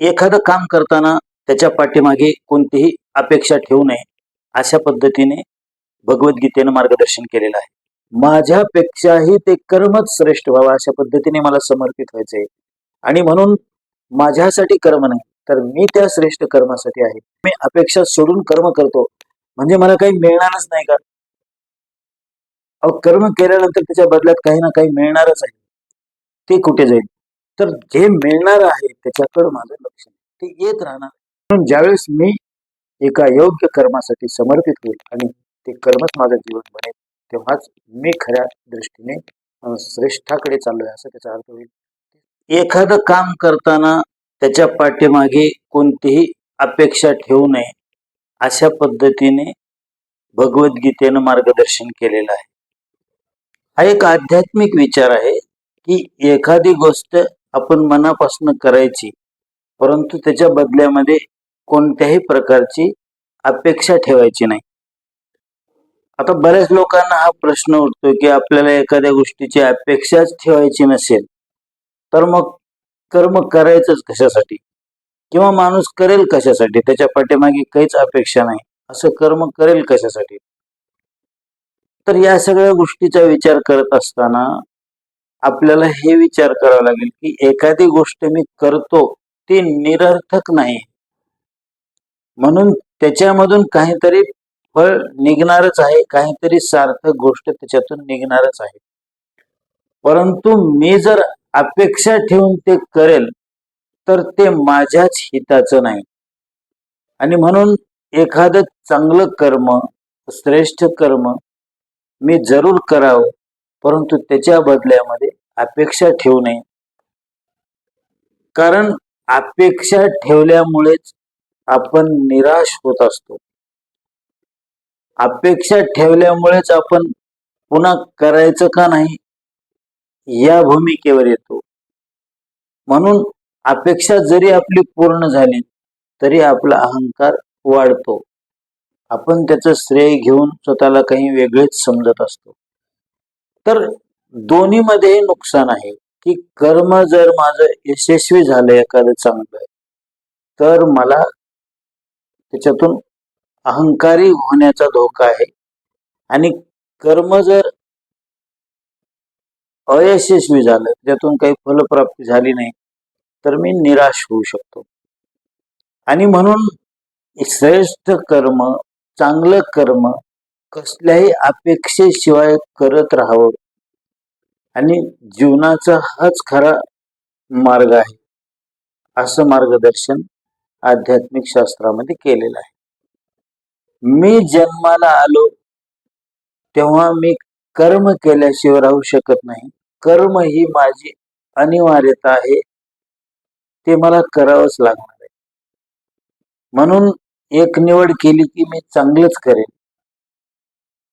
एखादं काम करताना त्याच्या पाठीमागे कोणतीही अपेक्षा ठेवू नये अशा पद्धतीने भगवद्गीतेनं मार्गदर्शन केलेलं आहे. माझ्यापेक्षाही ते कर्मच श्रेष्ठ व्हावं अशा पद्धतीने मला समर्पित व्हायचंय. आणि म्हणून माझ्यासाठी कर्म नाही तर मी त्या श्रेष्ठ कर्मासाठी आहे. मी अपेक्षा सोडून कर्म करतो म्हणजे मला काही मिळणारच नाही का? अहो कर्म केल्यानंतर त्याच्या बदल्यात काही ना काही मिळणारच आहे. ते कुठे जाईल? तर जे मिळणार आहे त्याच्याकडे माझं लक्ष ते येत राहणार. म्हणून ज्यावेळेस मी एका योग्य कर्मासाठी समर्पित होईल आणि ते कर्मच माझं जीवन बनेल तेव्हाच मी खऱ्या दृष्टीने श्रेष्ठाकडे श्रेष्ठाकडे चाललोय असं त्याचा अर्थ होईल. एखादं काम करताना त्याच्या पाठीमागे कोणतीही अपेक्षा ठेवू नये अशा पद्धतीने भगवद्गीतेनं मार्गदर्शन केलेलं आहे. हा एक आध्यात्मिक विचार आहे की एखादी गोष्ट आपण मनापासून करायची परंतु त्याच्या बदल्यामध्ये कोणत्याही प्रकारची अपेक्षा ठेवायची नाही. आता बऱ्याच लोकांना हा प्रश्न उठतो की आपल्याला एखाद्या गोष्टीची अपेक्षाच ठेवायची नसेल तर मग कर्म करायचंच कशासाठी? किंवा माणूस करेल कशासाठी? त्याच्या पाठीमागे काहीच अपेक्षा नाही. असं कर्म करेल कशासाठी? तर या सगळ्या गोष्टीचा विचार करत असताना आपल्याला हे विचार करावा लागेल की एखादी गोष्ट मी करतो ती निरर्थक नाही. म्हणून त्याच्यामधून काहीतरी फळ निघणारच आहे काहीतरी सार्थक गोष्ट त्याच्यातून निघणारच आहे. परंतु मी जर अपेक्षा ठेवून ते करेल तर ते माझ्याच हिताचं नाही. आणि म्हणून एखादं चांगलं कर्म श्रेष्ठ कर्म मी जरूर करावं. परंतु त्याच्या बदल्यामध्ये अपेक्षा ठेवू नये. कारण अपेक्षा ठेवल्यामुळेच आपण निराश होत असतो. अपेक्षा ठेवल्यामुळेच आपण पुन्हा करायचं का नाही? या भूमिकेवर येतो. म्हणून अपेक्षा जरी आपली पूर्ण झाली तरी आपला अहंकार वाढतो. आपण त्याचं श्रेय घेऊन स्वतःला काही वेगळेच समजत असतो. तर दोन्हीमध्ये नुकसान आहे की कर्म जर माझं यशस्वी झालं एखादं चांगलं तर मला त्याच्यातून अहंकारी होण्याचा धोका आहे. आणि कर्म जर अयशस्वी झालं त्यातून काही फलप्राप्ती झाली नाही तर मी निराश होऊ शकतो. आणि म्हणून श्रेष्ठ कर्म चांगलं कर्म कसल्याही अपेक्षेशिवाय करत राहावं. आणि जीवनाचा हाच खरा मार्ग आहे. असं मार्गदर्शन आध्यात्मिक शास्त्रामध्ये केलेलं आहे. मी जन्माला आलो तेव्हा मी कर्म केल्याशिवाय राहू शकत नाही. कर्म ही माझी अनिवार्यता आहे. ते मला करावंच लागणार आहे. म्हणून एक निवड केली की मी चांगलंच करेन.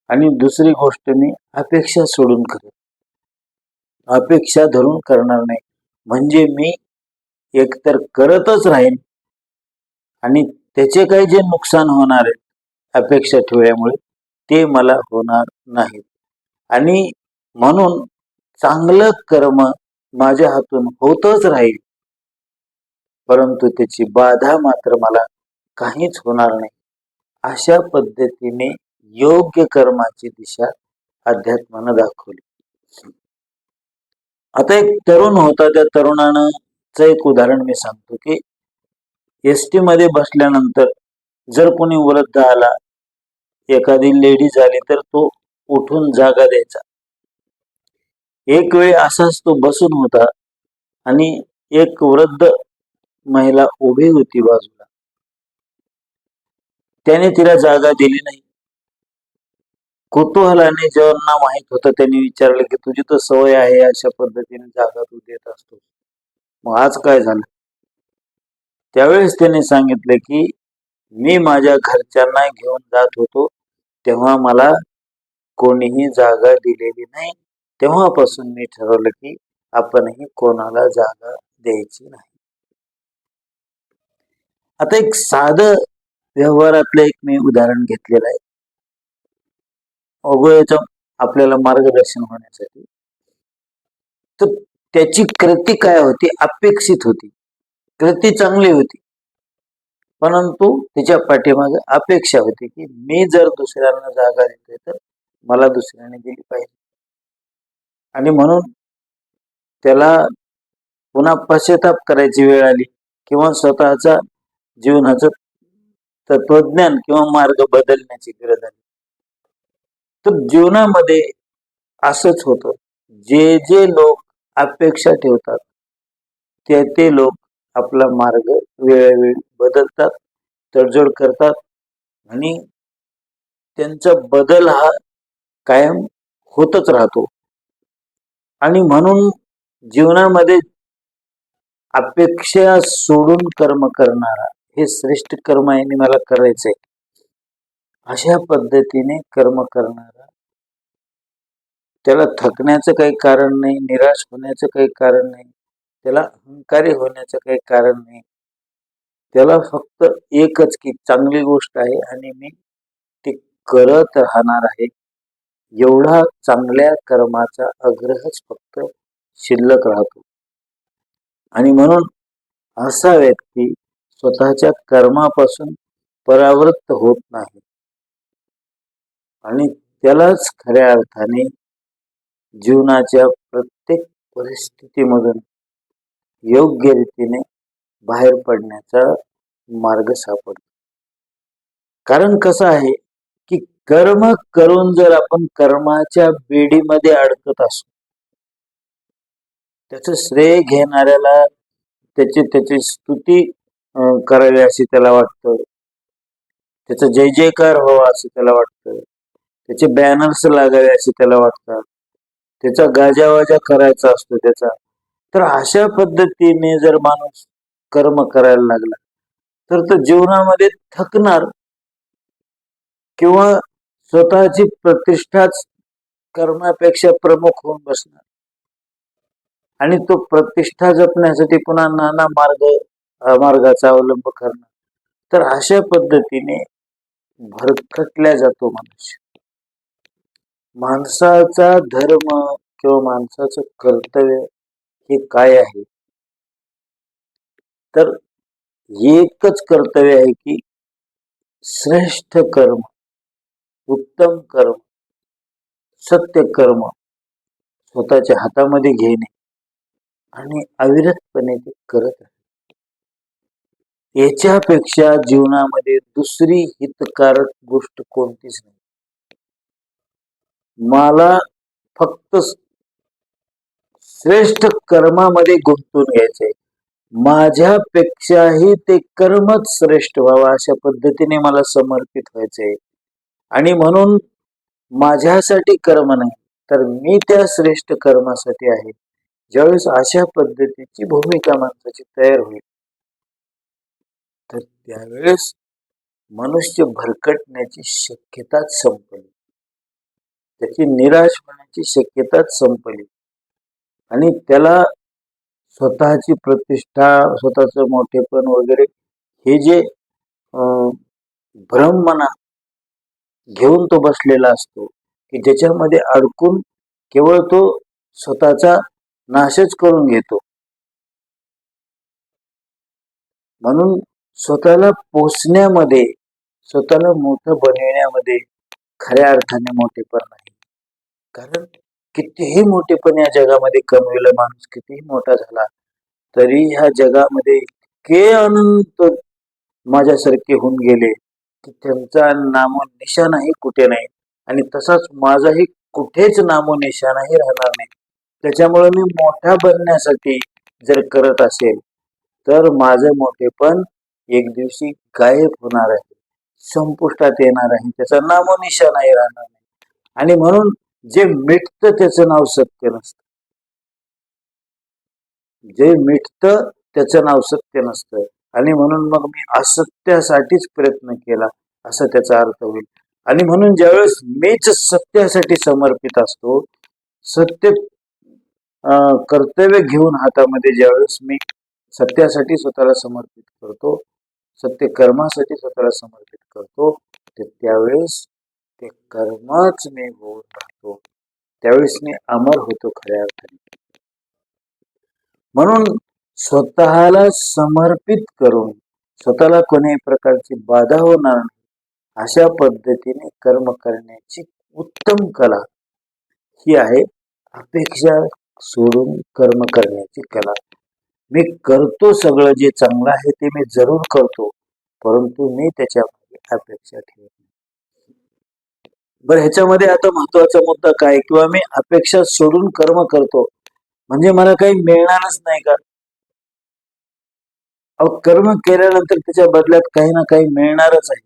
आणि दुसरी गोष्ट मी अपेक्षा सोडून करेन. अपेक्षा धरून करणार नाही. म्हणजे मी एकतर करतच राहीन आणि त्याचे काही जे नुकसान होणार आहे अपेक्षा ठेवल्यामुळे ते मला होणार नाहीत. आणि म्हणून चांगलं कर्म माझ्या हातून होतच राहील. परंतु त्याची बाधा मात्र मला काहीच होणार नाही. अशा पद्धतीने योग्य कर्माची दिशा अध्यात्मानं दाखवली. आता एक तरुण होता त्या तरुणानं एक उदाहरण मी सांगतो की एस टी मध्ये बसल्यानंतर जर कोणी वृद्ध आला एखादी लेडीज आली तर तो उठून जागा द्यायचा. एक वेळ असाच तो बसून होता आणि एक वृद्ध महिला उभी होती बाजूला. त्याने तिला जागा दिली नाही. कुतूहलाने ज्यांना माहीत होतं त्यांनी विचारलं की तुझी तर सवय आहे अशा पद्धतीने जागा तू देत असतो मग आज काय झालं? त्यावेळेस त्यांनी सांगितलं की मी माझ्या घरच्यांना घेऊन जात होतो तेव्हा मला कोणीही जागा दिलेली नाही. तेव्हापासून मी ठरवलं की आपणही कोणाला जागा द्यायची नाही. आता एक साधं व्यवहारातलं एक मी उदाहरण घेतलेलं आहे. अगोदरचं आपल्याला मार्गदर्शन होण्यासाठी. तर त्याची कृती काय होती? अपेक्षित होती. कृती चांगली होती. परंतु तिच्या पाठीमागे अपेक्षा होती की मी जर दुसऱ्यांना जागा देतोय तर मला दुसऱ्याने दिली पाहिजे. आणि म्हणून त्याला पुन्हा पश्चाताप करायची वेळ आली किंवा स्वतःचा जीवनाचं तत्वज्ञान किंवा मार्ग बदलण्याची गरज आली. तर जीवनामध्ये असंच होतं. जे जे लोक अपेक्षा ठेवतात ते ते लोक आपला मार्ग वेळोवेळी बदलतात तडजोड करतात आणि त्यांचा बदल हा कायम होतच राहतो. आणि म्हणून जीवनामध्ये अपेक्षा सोडून कर्म करणारा हे श्रेष्ठ कर्म आहे मला करायचंय. अशा पद्धतीने कर्म करणारा त्याला थकण्याचं काही कारण नाही निराश होण्याचं काही कारण नाही त्याला अहंकारी होण्याचं काही कारण नाही. त्याला फक्त एकच की चांगली गोष्ट आहे आणि मी ती करत राहणार आहे. एवढा चांगल्या कर्माचा आग्रहच फक्त शिल्लक राहतो. आणि म्हणून असा व्यक्ती स्वतःच्या कर्मापासून परावृत्त होत नाही. आणि त्यालाच खऱ्या अर्थाने जीवनाच्या प्रत्येक परिस्थितीमधून योग्य रीतीने बाहेर पडण्याचा मार्ग सापडतो. कारण कसं आहे की कर्म करून जर आपण कर्माच्या बेडीमध्ये अडकत असू त्याचं श्रेय घेणाऱ्याला त्याची त्याची स्तुती करावी अशी त्याला वाटतं त्याचा जय जयकार व्हावा असं त्याला वाटतं त्याचे बॅनर्स लागावे असे त्याला वाटतात त्याचा गाजावाजा करायचा असतो त्याचा. तर अशा पद्धतीने जर माणूस कर्म करायला लागला तर तो जीवनामध्ये थकणार किंवा स्वतःची प्रतिष्ठाच कर्मापेक्षा प्रमुख होऊन बसणार. आणि तो प्रतिष्ठा जपण्यासाठी पुन्हा नाना मार्ग मार्गाचा अवलंब करणार. तर अशा पद्धतीने भरकटल्या जातो मनुष्य माणसाचा धर्म किंवा माणसाचं कर्तव्य हे काय आहे? तर एकच कर्तव्य आहे की श्रेष्ठ कर्म उत्तम कर्म सत्य कर्म स्वतःच्या हातामध्ये घेणे आणि अविरतपणे ते करत आहे याच्यापेक्षा जीवनामध्ये दुसरी हितकारक गोष्ट कोणतीच नाही. मला फक्त श्रेष्ठ कर्मामध्ये गुंतून घ्यायचंय. माझ्यापेक्षाही ते कर्मच श्रेष्ठ व्हावं अशा पद्धतीने मला समर्पित व्हायचंय. आणि म्हणून माझ्यासाठी कर्म नाही तर मी त्या श्रेष्ठ कर्मासाठी आहे. ज्यावेळेस अशा पद्धतीची भूमिका माणसाची तयार होईल तर त्यावेळेस मनुष्य भरकटण्याची शक्यताच संपली. त्याची निराश होण्याची शक्यताच संपली. आणि त्याला स्वतःची प्रतिष्ठा स्वतःचं मोठेपण वगैरे हे जे भ्रम मना घेऊन तो बसलेला असतो की ज्याच्यामध्ये अडकून केवळ तो स्वतःचा नाशच करून घेतो. म्हणून स्वतःला पोचण्यामध्ये स्वतःला मोठं बनविण्यामध्ये खऱ्या अर्थाने मोठेपण नाही. कारण कितीही मोठेपण या जगामध्ये कमविलं माणूस कितीही मोठा झाला तरी ह्या जगामध्ये इतके अनंत माझ्यासारखे होऊन गेले की त्यांचा नामो निशाणाही कुठे नाही आणि तसाच माझाही कुठेच नामो निशाणाही राहणार नाही. त्याच्यामुळे मी मोठा बनण्यासाठी जर करत असेल तर माझं मोठेपण एक दिवशी गायब होणार आहे संपुष्टात येणार आहे त्याचा नामो निशाणाही राहणार नाही. आणि म्हणून जे मिटतं त्याचं नाव सत्य नसतं. जे मिटतं त्याचं नाव सत्य नसतं. आणि म्हणून मग मी असत्यासाठीच प्रयत्न केला असा त्याचा अर्थ होईल. आणि म्हणून ज्यावेळेस मीच सत्यासाठी समर्पित असतो सत्य कर्तव्य घेऊन हातामध्ये ज्यावेळेस मी सत्यासाठी स्वतःला समर्पित करतो सत्य कर्मासाठी स्वतःला समर्पित करतो ते त्यावेळेस ते कर्मच मी होऊन राहतो त्यावेळेस मी अमर होतो खऱ्या अर्थाने. म्हणून स्वतःला समर्पित करून स्वतःला कोणत्याही प्रकारची बाधा होणार नाही अशा पद्धतीने कर्म करण्याची उत्तम कला ही आहे. अपेक्षा सोडून कर्म करण्याची कला. मी करतो सगळं जे चांगलं आहे ते मी जरूर करतो परंतु मी त्याच्या अपेक्षा ठेवतो बरं ह्याच्यामध्ये आता महत्त्वाचा मुद्दा काय? किंवा मी अपेक्षा सोडून कर्म करतो. म्हणजे मला काही मिळणारच नाही का? अहो कर्म केल्यानंतर त्याच्या बदल्यात काही ना काही मिळणारच आहे.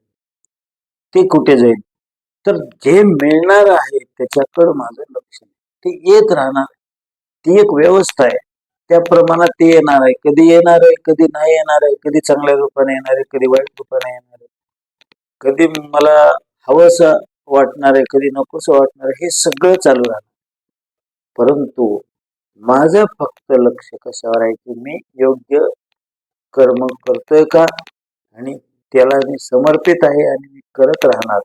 ते कुठे जाईल? तर जे मिळणार आहे त्याच्याकडं माझं लक्ष ते येत राहणार. ती एक व्यवस्था आहे. त्या प्रमाणात ते येणार आहे. कधी येणार आहे कधी नाही येणार आहे कधी चांगल्या रूपाने येणार आहे कधी वाईट रूपाने येणार आहे. कधी मला हवंसं वाटणार आहे कधी नकोस वाटणार हे सगळं चालू राहणार परंतु माझं फक्त लक्ष कशावर आहे की मी योग्य कर्म करतोय का? आणि त्याला मी समर्पित आहे आणि मी करत राहणार.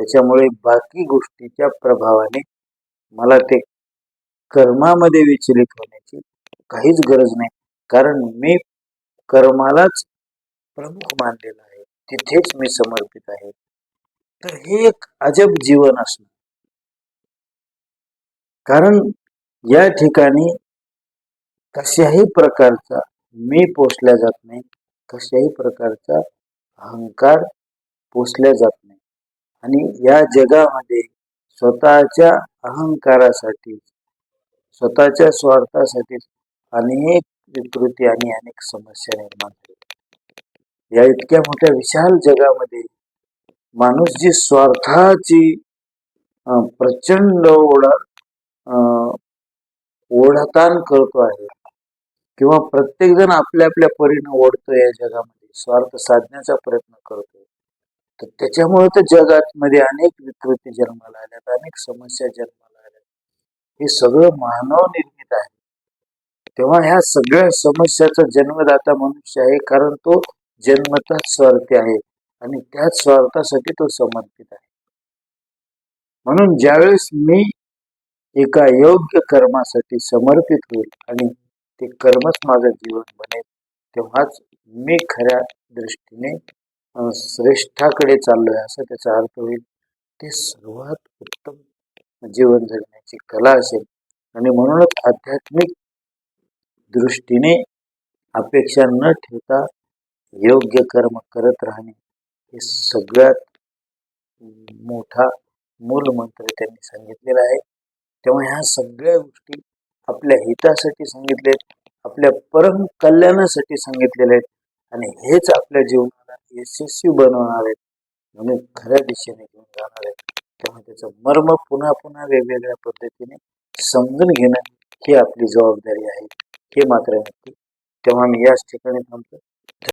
त्याच्यामुळे बाकी गोष्टीच्या प्रभावाने मला ते कर्मामध्ये विचलित होण्याची काहीच गरज नाही. कारण मी कर्मालाच प्रमुख मानलेलं आहे. तिथेच मी समर्पित आहे. तर हे एक अजब जीवन असणं कारण या ठिकाणी कशाही प्रकारचा मी पोचल्या जात नाही कशाही प्रकारचा अहंकार पोचल्या जात नाही. आणि या जगामध्ये स्वतःच्या अहंकारासाठी स्वतःच्या स्वार्थासाठी अनेक विकृती आणि अनेक समस्या निर्माण झाल्या या इतक्या मोठ्या विशाल जगामध्ये माणूस जी स्वार्थाची प्रचंड ओढा अं, करतो आहे. किंवा प्रत्येक जण आपल्या आपल्या परीने ओढतो या जगामध्ये स्वार्थ साधण्याचा प्रयत्न करतो तर त्याच्यामुळे तर जगात मध्ये अनेक विकृती जन्माला आल्यात अनेक समस्या जन्माला आल्या हे सगळं मानव निर्मित आहे. तेव्हा ह्या सगळ्या समस्याचा जन्मदाता मनुष्य आहे कारण तो जन्मतः स्वार्थी आहे. आणि त्याच स्वार्थासाठी तो समर्पित आहे. म्हणून ज्यावेळेस मी एका योग्य कर्मासाठी समर्पित होईल आणि ते कर्मच माझं जीवन बनेल तेव्हाच मी खऱ्या दृष्टीने श्रेष्ठाकडे चाललोय असा त्याचा अर्थ होईल. ते सर्वात उत्तम जीवन जगण्याची कला असेल. आणि म्हणूनच आध्यात्मिक दृष्टीने अपेक्षा न ठेवता योग्य कर्म करत राहणे हे सगळ्यात मोठा मूलमंत्र त्यांनी सांगितलेला आहे. तेव्हा ह्या सगळ्या गोष्टी आपल्या हितासाठी सांगितलेत आपल्या परम कल्याणासाठी सांगितलेले आहेत आणि हेच आपल्या जीवनाला यशस्वी बनवणार आहेत म्हणून खऱ्या दिशेने घेऊन जाणार आहेत. तेव्हा त्याचं मर्म पुन्हा पुन्हा वेगवेगळ्या पद्धतीने समजून घेणं ही आपली जबाबदारी आहे. हे मात्र नक्की. तेव्हा मी याच ठिकाणी थांबतो.